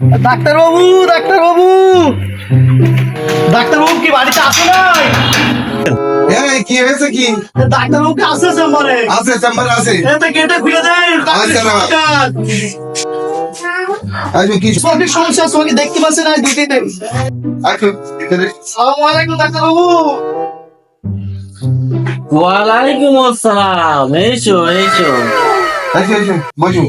Doctor বাবু doctor বাবু doctor বাবু কি বাড়িতে আছে নাই? এই কি হয়েছে কি? ডাক্তার বাবু আছে চেম্বারে? আছে চেম্বার আছে। এতে গেটে খুলে দেয় আচ্ছা, না। আচ্ছা কি চোখের সমস্যা দেখতে পাচ্ছে না দুটি দিন। আচ্ছা এখানে আলাইকুম ডাক্তার বাবু ওয়ালাইকুম আসসালাম এসো এসো। আচ্ছা আচ্ছা মজু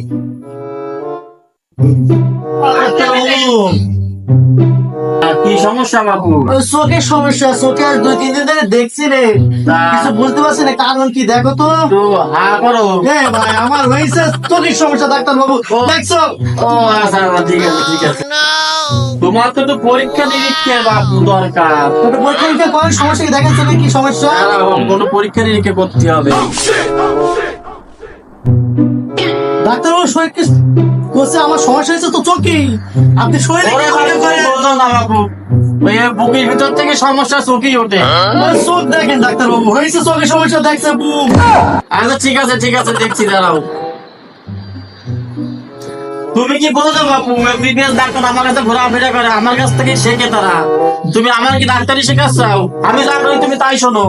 কি সমস্যা বাবু? চোখের সমস্যা চোখে আর দুই তিন দিন ধরে দেখছি রে। কিছু বুঝতে পারছি না কারণ কি দেখো তো? হা করো। এ ভাই আমার হয়েছে চোখের সমস্যা ডাক্তার বাবু। দেখছ? ও আচ্ছা আচ্ছা, ঠিক আছে ঠিক আছে। তোমার তো পরীক্ষা নিরীক্ষা বাবু দরকার। পরীক্ষা নিরীক্ষা সমস্যা কি? দেখেন চোখে কি সমস্যা? কোনো পরীক্ষা নিরীক্ষা করতে হবে। ডাক্তার বাবু শরীর আমার সমস্যা হয়েছে তো চোখে। আপনি শরীরে বুকের ভিতর থেকে সমস্যা চোখেই ওঠে। চোখ দেখেন ডাক্তার বাবু হয়েছে চোখের সমস্যা দেখছে বুক। আচ্ছা ঠিক আছে ঠিক আছে দেখছি দাঁড়াও। তুমি কি বলছো বাবু এমবিবিএস ডাক্তার আমার কাছে ঘোরাফেরা করে আমার কাছ থেকে শেখে তারা। তুমি আমার কি ডাক্তারি শেখাচ্ছাও আমি যা করি তুমি তাই শোনো।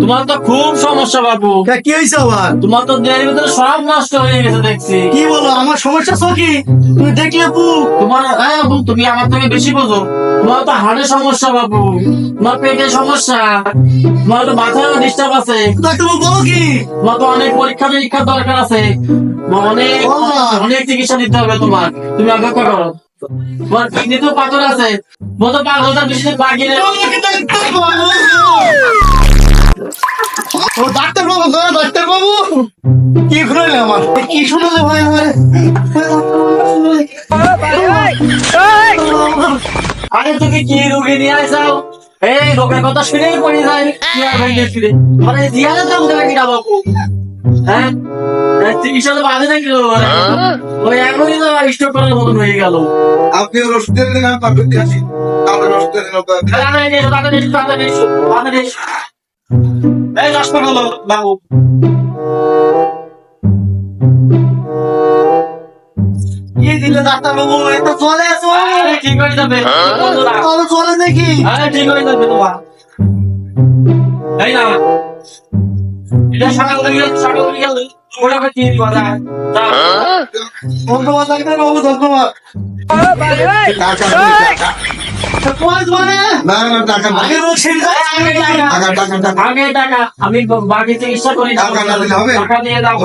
তোমার তো খুব সমস্যা বাবু কি হয়েছে আবার? তোমার তো দেহের ভিতরে সব নষ্ট হয়ে গেছে দেখছি। কি বলো আমার সমস্যা চোখে তুমি দেখলে বুক তোমার হ্যাঁ বাবু তুমি আমার থেকে বেশি বোঝো। তোমার তো হাড়ের সমস্যা বাবু তোমার পেটের সমস্যা। তোমার তো মাথায় ডিস্টার্ব আছে। বাবু বলো কি? তোমার তো অনেক পরীক্ষা নিরীক্ষার দরকার আছে। অনেক অনেক চিকিৎসা নিতে হবে তোমার। তুমি অপেক্ষা করো। তোমার পাথর আছে। মতো পাঁচ হাজার বেশি বাকি ও ডাক্তার বাবু গো, ডাক্তার বাবু কি ঘুরাইলে আমার কি শুনালে ভাই আমার আরে তুমি কি রোগী নিয়ে আসাও এই রোগের কথা শুনেই পড়ে যায় কি আর ভেঙে ফিরে মানে জিয়ারে দাম দেবে কিনা বাবু হ্যাঁ চিকিৎসা তো বাজে নাকি ওই এখনই তো করার মতন হয়ে গেল আপনি ওষুধ দিলেন না পারবেন আছি আমরা ওষুধ দিলেন এই হাসপাতাল বাবু কি দিলে ডাক্তার বাবু এটা চলে আসো। ঠিক হয়ে যাবে। বন্ধুরা। তাহলে চলে দেখি। আরে ঠিক হয়ে যাবে তোমার। এই না। এটা সকাল থেকে সকাল থেকে গেলে। ওটা করে দিয়ে দিবা যা। যা। ধন্যবাদ ডাক্তার বাবু ধন্যবাদ আমি বাকি চিকিৎসা করি টাকা হবে? দিয়ে দাও।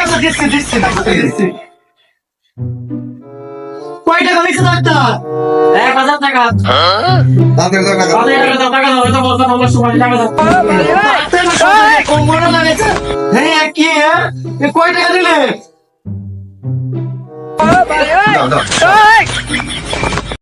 আচ্ছা, কয় টাকা লিখছে ডাক্তার এক হাজার টাকা। তাদের টাকা তাদের টাকা দাও টাকা দাও এটা